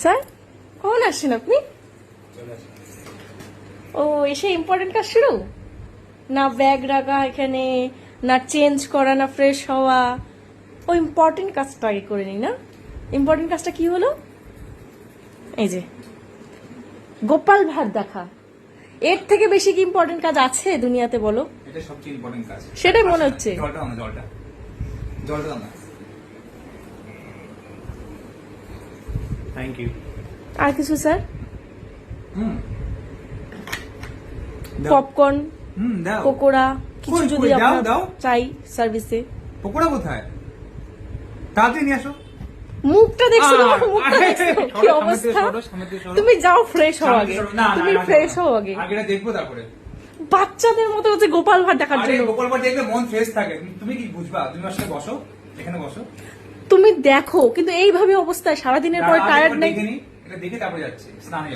Sir কখন আসছেন আপনি? ও এসে ইম্পর্টেন্ট কাজ শুরু? না ব্যাগ রাখা এখানে না চেঞ্জ করা না ফ্রেশ হওয়া। ও ইম্পর্টেন্ট কাজটা আগে করে নিই না? ইম্পর্টেন্ট কাজটা কি হলো? এই যে গোপাল ভাট দেখা। এর থেকে বেশি কি ইম্পর্টেন্ট কাজ আছে দুনিয়াতে বলো? সেটাই মনে হচ্ছে। জলটা জলটা। জলটা দাও না থ্যাংক ইউ আর কিছু স্যার। পপকর্ন পকোড়া কিছু যদি আপনার। চাই সার্ভিসে। পকোড়া কোথায়? তাড়াতাড়ি নিয়ে আসো। মুখটা দেখছ তোমার মুখটা দেখছ? কি অবস্থা। তুমি যাও ফ্রেশ হও আগে। তুমি ফ্রেশ হও আগে। আগেটা দেখব তারপরে। বাচ্চাদের মতো হচ্ছে গোপাল ভাট দেখার জন্য। গোপাল ভাট দেখলে মন ফ্রেশ থাকে। তুমি- কি বুঝবা? তুমি সাথে বসো। এখানে বসো। তুমি দেখো কিন্তু এইভাবে অবস্থায় সারাদিনের পর টায়ার্ড নেই। দেখে তারপরে যাচ্ছে। স্নানে